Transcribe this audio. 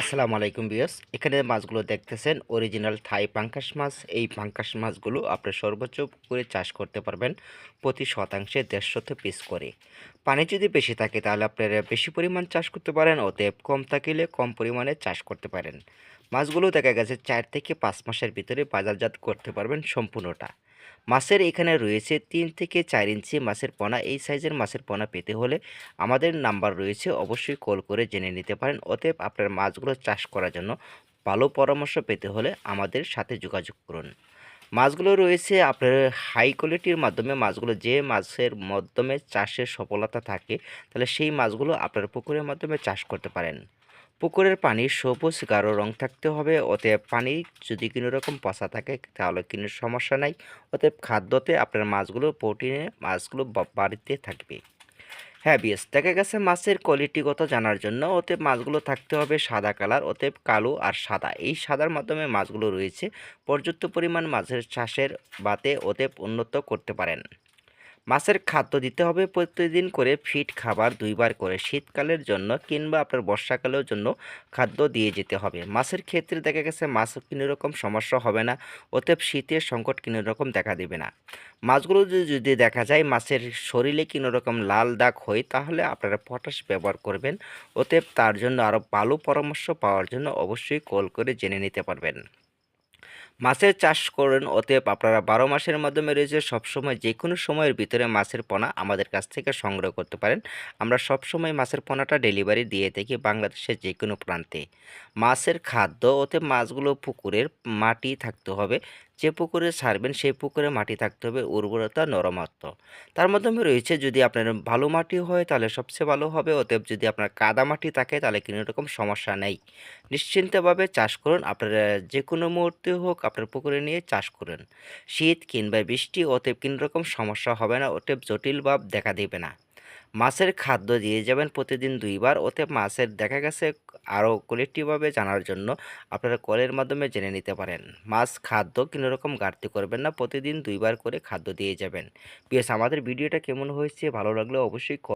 আসসালামু আলাইকুম বিয়স এখানে মাছগুলো দেখতেছেন অরিজিনাল থাই পাঙ্কাশ মাছ। এই পাঙ্কাশ মাছগুলো আপনি সর্বোচ্চ করে চাষ করতে পারবেন প্রতি শতাংশে দেড়শত পিস করে। পানি যদি বেশি থাকে তাহলে আপনারা বেশি পরিমাণ চাষ করতে পারেন, অতএব কম থাকলে কম পরিমাণে চাষ করতে পারেন। মাছগুলো দেখা গেছে চার থেকে পাঁচ মাসের ভিতরে বাজারজাত করতে পারবেন সম্পূর্ণটা। মাছের এখানে রয়েছে তিন থেকে চার ইঞ্চি মাছের পোনা। এই সাইজের মাছের পোনা পেতে হলে আমাদের নাম্বার রয়েছে, অবশ্যই কল করে জেনে নিতে পারেন। অতএব আপনার মাছগুলো চাষ করার জন্য ভালো পরামর্শ পেতে হলে আমাদের সাথে যোগাযোগ করুন। মাছগুলো রয়েছে আপনার হাই কোয়ালিটির মাধ্যমে, মাছগুলো যে মাছের মাধ্যমে চাষের সফলতা থাকে, তাহলে সেই মাছগুলো আপনার পুকুরের মাধ্যমে চাষ করতে পারেন। পুকুরের পানি সবুজ গাঢ় রং থাকতে হবে, অতএব পানি যদি কোনো রকম পচা থাকে, তাহলে কোনো সমস্যা নাই। অতএব খাদ্যতে আপনার মাছগুলো, প্রোটিনে মাছগুলো বাড়িতে থাকবে। হ্যাঁ বিএস, দেখা গেছে মাছের কোয়ালিটিগত জানার জন্য, অতএব মাছগুলো থাকতে হবে সাদা কালার, অতএব কালো আর সাদা। এই সাদার মাধ্যমে মাছগুলো রয়েছে, পর্যাপ্ত পরিমাণ মাছের চাষের বাতে অতএব উন্নত করতে পারেন। মাছের খাদ্য দিতে হবে প্রতিদিন করে ফিট খাবার দুইবার করে। শীতকালের জন্য কিংবা আপনার বর্ষাকালের জন্য খাদ্য দিয়ে যেতে হবে। মাছের ক্ষেত্রে দেখা গেছে মাছ কোনো রকম সমস্যা হবে না। অতএব শীতের সংকট কোনো রকম দেখা দেবে না। মাছগুলো যদি দেখা যায় মাছের শরীরে কোনো রকম লাল দাগ হয়, তাহলে আপনারা পটাশ ব্যবহার করবেন। অতএব তার জন্য আরও ভালো পরামর্শ পাওয়ার জন্য অবশ্যই কল করে জেনে নিতে পারবেন। মাছের চাষ করেন, অতএব আপনারা বারো মাসের মাধ্যমে রয়েছে, সবসময় যে কোনো সময়ের ভিতরে মাছের পোনা আমাদের কাছ থেকে সংগ্রহ করতে পারেন। আমরা সবসময় মাছের পোনাটা ডেলিভারি দিয়ে থাকি বাংলাদেশের যে কোনো প্রান্তে। মাছের খাদ্য, অতএব মাছগুলো পুকুরের মাটি থাকতে হবে। যে পুকুরে সারবেন, সেই পুকুরে মাটি থাকতে হবে, উর্বরতা নরমাত্র তার মাধ্যমে রয়েছে, যদি আপনার ভালো মাটি হয়, তাহলে সবচেয়ে ভালো হবে। অতএব যদি আপনার কাদা মাটি থাকে, তাহলে কোনো রকম সমস্যা নেই। নিশ্চিন্তভাবে চাষ করুন। আপনারা, যে কোনো মুহূর্তে হোক আপনার পুকুরে নিয়ে চাষ করুন। শীত কিংবা বৃষ্টি, অতএব কোনো রকম সমস্যা হবে না। অতএব জটিল ভাব দেখা দেবে না। মাছের খাদ্য দিয়ে যাবেন প্রতিদিন দুইবার। ওতে মাছের দেখা গেছে আরও কোয়ালিটিভাবে জানার জন্য আপনারা কলের মাধ্যমে জেনে নিতে পারেন। মাছ খাদ্য কোনো রকম ঘাটতি করবেন না, প্রতিদিন দুইবার করে খাদ্য দিয়ে যাবেন। বিএস আমাদের ভিডিওটা কেমন হয়েছে, ভালো লাগলে অবশ্যই